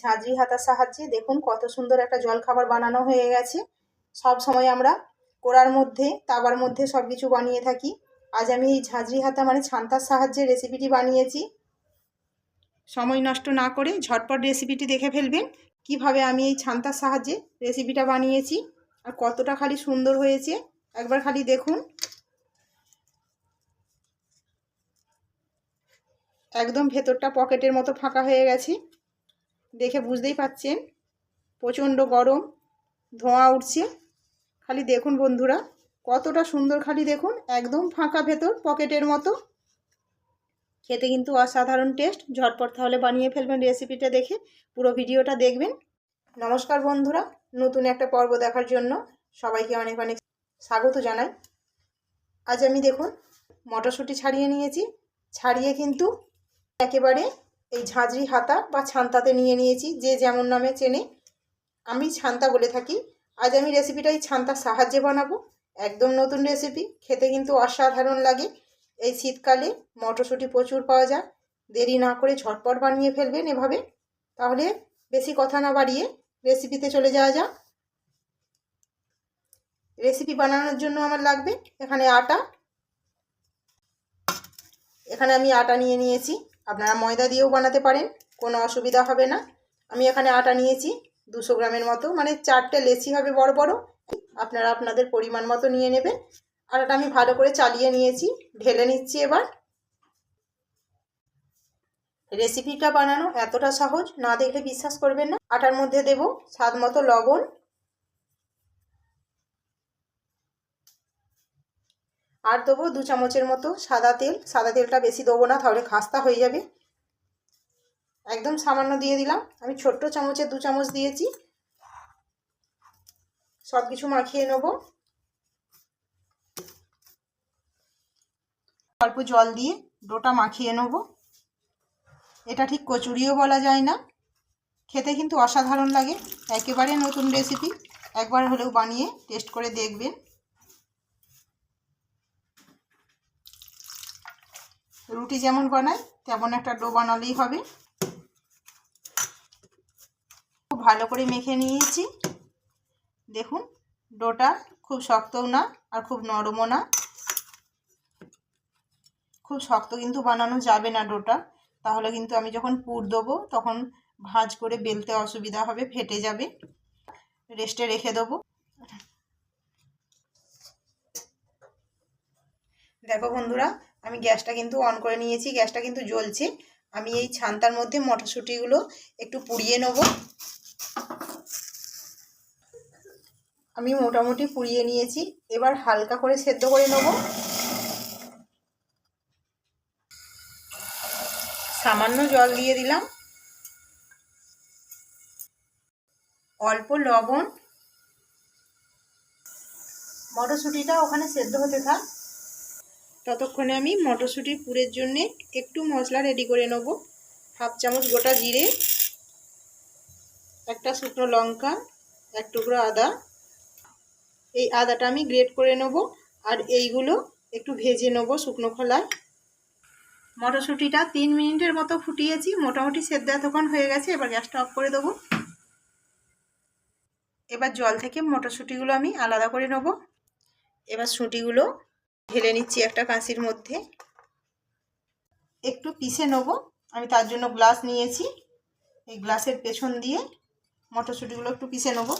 ঝাঁঝরি হাতার সাহায্যে দেখুন কত সুন্দর একটা জলখাবার বানানো হয়ে গেছে। সব সময় আমরা কোড়ার মধ্যে, তাবার মধ্যে সব কিছু বানিয়ে থাকি। আজ আমি এই ঝাঁঝরি হাতা মানে ছান্তার সাহায্যে রেসিপিটি বানিয়েছি। সময় নষ্ট না করে ঝটপট রেসিপিটি দেখে ফেলবেন, কীভাবে আমি এই ছান্তার সাহায্যে রেসিপিটা বানিয়েছি আর কতটা খালি সুন্দর হয়েছে। একবার খালি দেখুন। একদম ভেতরটা পকেটের মতো ফাঁকা হয়ে গেছে। দেখে বুঝতেই পাচ্ছেন। প্রচণ্ড গরম, ধোঁয়া উঠছে। খালি দেখুন বন্ধুরা, কতটা সুন্দর খালি দেখুন, একদম ফাঁকা ভেতর, পকেটের মতো। খেতে কিন্তু অসাধারণ টেস্ট। ঝটপট তাহলে বানিয়ে ফেলবেন রেসিপিটা দেখে, পুরো ভিডিওটা দেখবেন। নমস্কার বন্ধুরা, নতুন একটা পর্ব দেখার জন্য সবাইকে অনেক অনেক স্বাগত জানাই। আজ আমি দেখুন, মটরশুঁটি ছাড়িয়ে নিয়েছি। ছাড়িয়ে কিন্তু একেবারে এই ঝাঁঝরি হাতা বা ছান্তাতে নিয়ে নিয়েছি, যে যেমন নামে চেনে। আমি ছান্তা বলে থাকি। আজ আমি রেসিপিটা এই ছান্তার সাহায্যে বানাবো। একদম নতুন রেসিপি খেতে কিন্তু অসাধারণ লাগে। এই শীতকালে মটরশুঁটি প্রচুর পাওয়া যায়। দেরি না করে ঝটপট বানিয়ে ফেলবেন এভাবে। তাহলে বেশি কথা না বাড়িয়ে রেসিপিতে চলে যাওয়া যাক। রেসিপি বানানোর জন্য আমার লাগবে এখানে আটা। এখানে আমি আটা নিয়ে নিয়েছি। আপনারা ময়দা দিয়েও বানাতে পারেন, কোনো অসুবিধা হবে না। আমি এখানে আটা নিয়েছি, দুশো গ্রামের মতো মানে চারটে লেচি হবে বড় বড়, আপনারা আপনাদের পরিমাণ মতো নিয়ে নেবেন। আটাটা আমি ভালো করে চালিয়ে নিয়েছি, ঢেলে নিচ্ছি এবার। রেসিপিটা বানানো এতটা সহজ, না দেখলে বিশ্বাস করবেন না। আটার মধ্যে দেব স্বাদ মতো লবণ আর দেবো দু চামচের মতো সাদা তেল। সাদা তেলটা বেশি দেবো না, তাহলে খাস্তা হয়ে যাবে। একদম সামান্য দিয়ে দিলাম। আমি ছোট্ট চামচে দু চামচ দিয়েছি। সব কিছু মাখিয়ে নেব। অল্প জল দিয়ে ডোটা মাখিয়ে নেব। এটা ঠিক কচুরিও বলা যায় না। খেতে কিন্তু অসাধারণ লাগে। একেবারে নতুন রেসিপি একবার হলেও বানিয়ে টেস্ট করে দেখবেন। রুটি যেমন বানাই, তেমন একটা ডো বানালেই হবে। খুব ভালো করে মেখে নিয়েছি। দেখুন, ডোটা খুব শক্তও না আর খুব নরমও না। খুব শক্ত কিন্তু বানানো যাবে না ডোটা। তাহলে কিন্তু আমি যখন পুর দেবো, তখন ভাঁজ করে বেলতে অসুবিধা হবে, ফেটে যাবে। রেস্টে রেখে দেবো। দেখো বন্ধুরা, আমি গ্যাসটা কিন্তু অন করে নিয়েছি, গ্যাসটা কিন্তু জ্বলছে। আমি এই ছান্তার মধ্যে মটরশুঁটিগুলো একটু পুড়িয়ে নেব। আমি মোটামুটি পুড়িয়ে নিয়েছি, এবার হালকা করে সেদ্ধ করে নেব। সামান্য জল দিয়ে দিলাম। অল্প লবণ। মটরশুঁটিটা ওখানে সেদ্ধ হতে থাক। ততক্ষণে আমি মটরশুঁটির পুরের জন্যে একটু মশলা রেডি করে নেব। হাফ চামচ গোটা জিরে, একটা শুকনো লঙ্কা, এক টুকরো আদা। এই আদাটা আমি গ্রেট করে নেব আর এইগুলো একটু ভেজে নেব শুকনো খোলায়। মটরশুঁটিটা তিন মিনিটের মতো ফুটিয়েছি, মোটামুটি সেদ্ধ এতক্ষণ হয়ে গেছে, এবার গ্যাসটা অফ করে দেবো। এবার জল থেকে মটরশুঁটিগুলো আমি আলাদা করে নেব। এবার শুঁটিগুলো ঢেলে নিচ্ছি একটা কাঁচির মধ্যে। একটু পিষে নেব। আমি তার জন্য গ্লাস নিয়েছি। এই গ্লাসের পেছন দিয়ে মটরশুঁটিগুলো একটু পিষে নেব।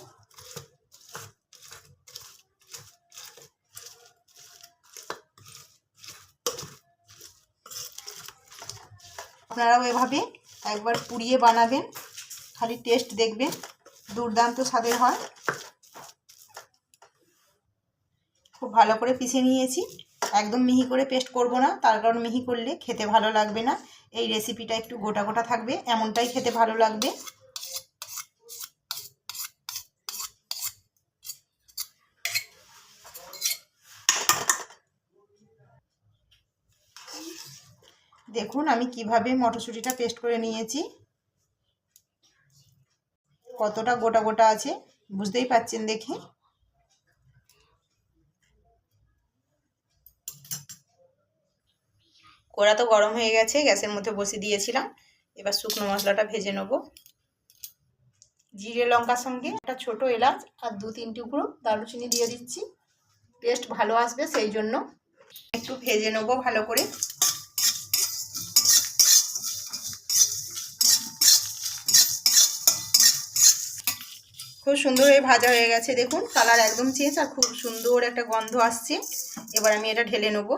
আপনারাও এভাবে একবার পুড়িয়ে বানাবেন। খালি টেস্ট দেখবেন। দুর্দান্ত স্বাদের হয়। খুব ভালো করে পিষে নিয়েছি। একদম মিহি করে পেস্ট করব না, তার কারণ মিহি করলে খেতে ভালো লাগবে না। এই রেসিপিটা একটু গোটা গোটা থাকবে, এমনটাই খেতে ভালো লাগবে। দেখুন আমি কীভাবে মটরশুঁটিটা পেস্ট করে নিয়েছি। কতটা গোটা গোটা আছে, বুঝতেই পাচ্ছেন দেখে। কড়া তো গরম হয়ে গেছে, গ্যাসের মধ্যে বসিয়ে দিয়েছিলাম। এবার শুকনো মশলাটা ভেজে নেব। জিরে লঙ্কার সঙ্গে একটা ছোট এলাচ আর দু তিন টুকরো দারুচিনি দিয়ে দিচ্ছি। টেস্ট ভালো আসবে সেই জন্য। একটু ভেজে নেব ভালো করে। খুব সুন্দর হয়ে ভাজা হয়ে গেছে, দেখুন। কালার একদম চেঞ্জ আর খুব সুন্দর একটা গন্ধ আসছে। এবার আমি এটা ঢেলে নেব।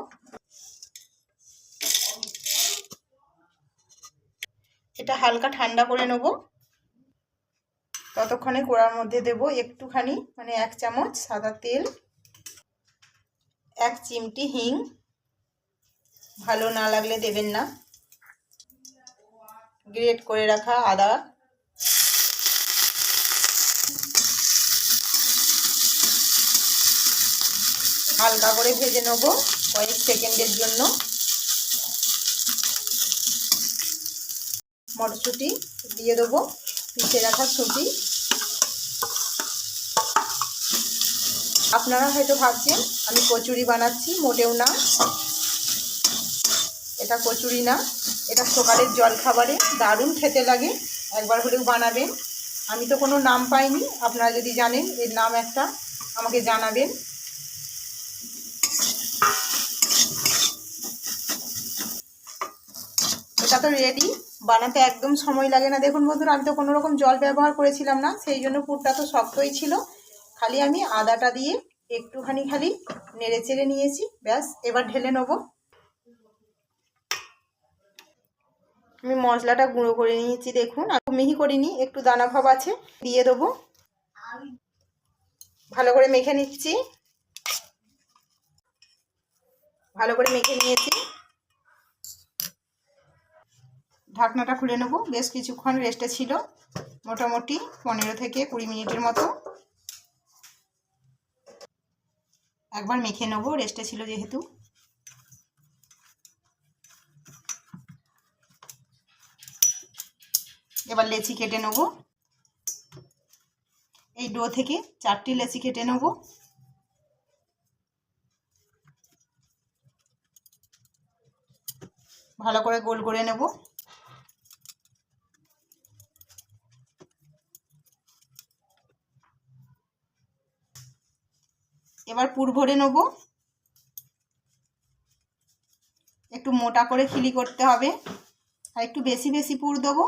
এটা হালকা ঠান্ডা করে নেব। ততক্ষণে কোড়ার মধ্যে দেব একটুখানি মানে এক চামচ সাদা তেল, এক চিমটি হিং। ভালো না লাগলে দেবেন না। গ্রেট করে রাখা আদা। হালকা করে ভেজে নেব কয়েক সেকেন্ডের জন্য। মটরশুঁটি দিয়ে দেবো, পিষে রাখা ছুটি আপনারা হয়তো ভাবছেন, আমি কচুরি বানাচ্ছি, মোটেও না। এটা কচুরি না, এটা সকালের জল খাবারে দারুণ খেতে লাগে, একবার হলেও বানাবেন। আমি তো কোনো নাম পাইনি, আপনারা যদি জানেন, এর নাম একটা, আমাকে জানাবেন। এটা তো রেডি বানাতে একদম সময় লাগে না। দেখুন বন্ধুরা, আমি তো কোনো রকম জল ব্যবহার করেছিলাম না, সেই জন্য পুরটা তো শক্তই ছিল। খালি আমি আদাটা দিয়ে একটুখানি খালি নেড়ে চেড়ে নিয়েছি, ব্যাস, এবার ঢেলে নেব। আমি মশলাটা গুঁড়ো করে নিয়েছি, দেখুন, আর মিহি করিনি, একটু দানা ভাব আছে, দিয়ে দেবো। ভালো করে মেখে নিচ্ছি। ভালো করে মেখে নিয়েছি। ঢাকনাটা খুলে নেব। বেশ কিছুক্ষণ রেস্টে ছিল, মোটামুটি পনেরো থেকে কুড়ি মিনিটের মতো। একবার মেখে নেব রেস্টে ছিল যেহেতু। এবার লেচি কেটে নেব। এই ডো থেকে চারটি লেচি কেটে নেব। ভালো করে গোল করে নেব। এবার পুর ভরে নেব। একটু মোটা করে খিলি করতে হবে। আর একটু বেশি বেশি পুর দেবো।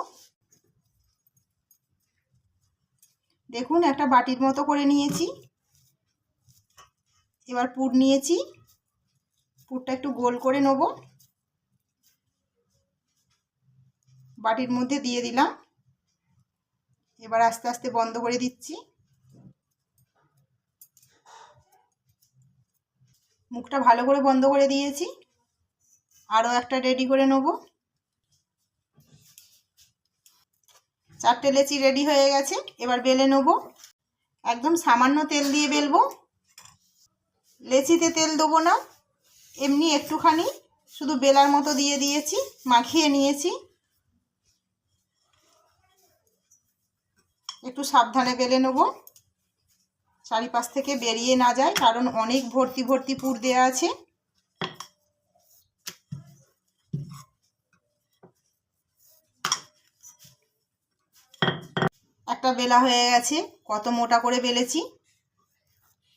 দেখুন, একটা বাটির মতো করে নিয়েছি। এবার পুর নিয়েছি। পুরটা একটু গোল করে নেব। বাটির মধ্যে দিয়ে দিলাম। এবার আস্তে আস্তে বন্ধ করে দিচ্ছি। মুখটা ভালো করে বন্ধ করে দিয়েছি। আরও একটা রেডি করে নেব। চারটে লেচি রেডি হয়ে গেছে, এবার বেলে নেব। একদম সামান্য তেল দিয়ে বেলবো। লেচিতে তেল দেবো না, এমনি একটুখানি, শুধু বেলার মতো দিয়ে দিয়েছি, মাখিয়ে নিয়েছি। একটু সাবধানে বেলে নেব। চারিপাশ থেকে বেরিয়ে না যায়, কারণ অনেক ভর্তি ভর্তি পুর দেওয়া আছে। একটা বেলা হয়ে গেছে, কত মোটা করে বেলেছি,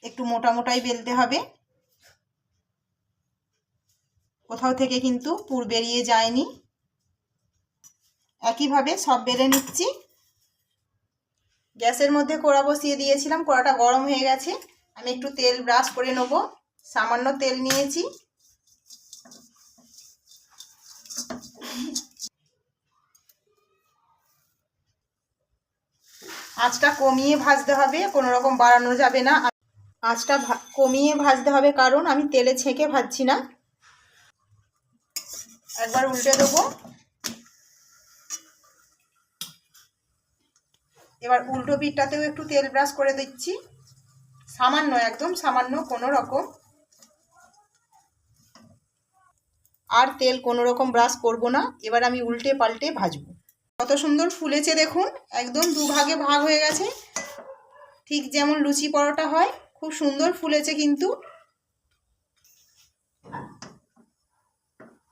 একটু মোটা মোটাই বেলতে হবে। কোথাও থেকে কিন্তু পুর বেরিয়ে যায়নি। একইভাবে সব বেলে নিচ্ছি। গ্যাসের মধ্যে কড়া বসিয়ে দিয়েছিলাম, কড়াটা গরম হয়ে গেছে। আমি একটু তেল ব্রাশ করে নেব। সামান্য তেল নিয়েছি। আঁচটা কমিয়ে ভাজতে হবে, কোনো রকম বাড়ানো যাবে না। আঁচটা কমিয়ে ভাজতে হবে, কারণ আমি তেলে ছেঁকে ভাজছি না। একবার উল্টে দেবো। এবার উল্টো পিঠটাতেও একটু তেল ব্রাশ করে দিচ্ছি। সামান্য, একদম সামান্য কোনো রকম। আর তেল কোনো রকম ব্রাশ করব না, এবার আমি উল্টে পাল্টে ভাজবো। কত সুন্দর ফুলেছে দেখুন, একদম দুভাগে ভাগ হয়ে গেছে। ঠিক যেমন লুচি পরোটা হয়, খুব সুন্দর ফুলেছে কিন্তু।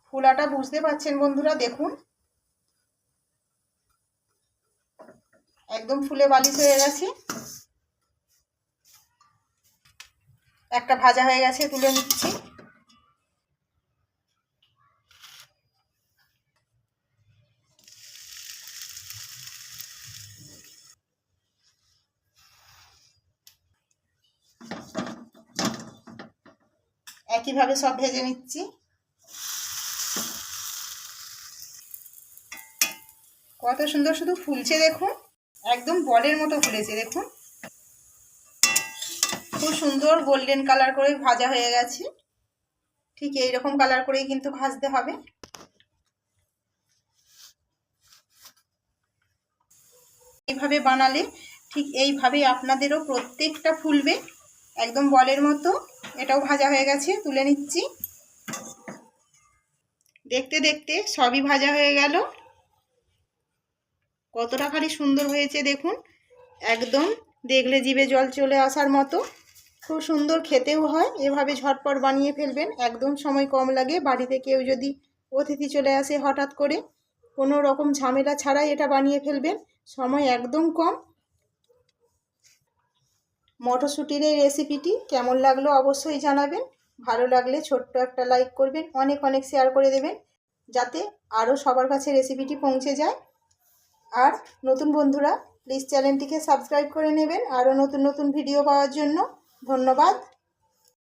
ফুলাটা বুঝতে পারছেন বন্ধুরা, দেখুন। একদম ফুলে বালিশ হয়ে গেছে। একটা ভাজা হয়ে গেছে, তুলে নিচ্ছি। একইভাবে সব ভেজে নিচ্ছি। কত সুন্দর শুধু ফুলছে দেখুন। একদম বলের মতো ফুলেছে, দেখুন। খুব সুন্দর গোল্ডেন কালার করে ভাজা হয়ে গেছে। ঠিক এই রকম কালার করেই কিন্তু ভাজতে হবে। এইভাবে বানালে ঠিক এইভাবেই আপনাদেরও প্রত্যেকটা ফুলবে। একদম বলের মতো, এটাও ভাজা হয়ে গেছে, তুলে নিচ্ছি। দেখতে দেখতে সবই ভাজা হয়ে গেল। কতটা খালি সুন্দর হয়েছে দেখুন। একদম দেখলে জিভে জল চলে আসার মতো। খুব সুন্দর খেতেও হয়। এভাবে ঝটপট বানিয়ে ফেলবেন। একদম সময় কম লাগে। বাড়িতে কেউ যদি অতিথি চলে আসে হঠাৎ করে, কোনো রকম ঝামেলা ছাড়াই এটা বানিয়ে ফেলবেন। সময় একদম কম। মটরশুঁটির এই রেসিপিটি কেমন লাগল অবশ্যই জানাবেন। ভালো লাগলে ছোট্ট একটা লাইক করবেন। অনেক অনেক শেয়ার করে দেবেন। যাতে আরও সবার কাছে রেসিপিটি পৌঁছে যায়। আর নতুন বন্ধুরা প্লিজ চ্যানেলটিকে সাবস্ক্রাইব করে নেবেন। আরও নতুন নতুন ভিডিও পাওয়ার জন্য ধন্যবাদ।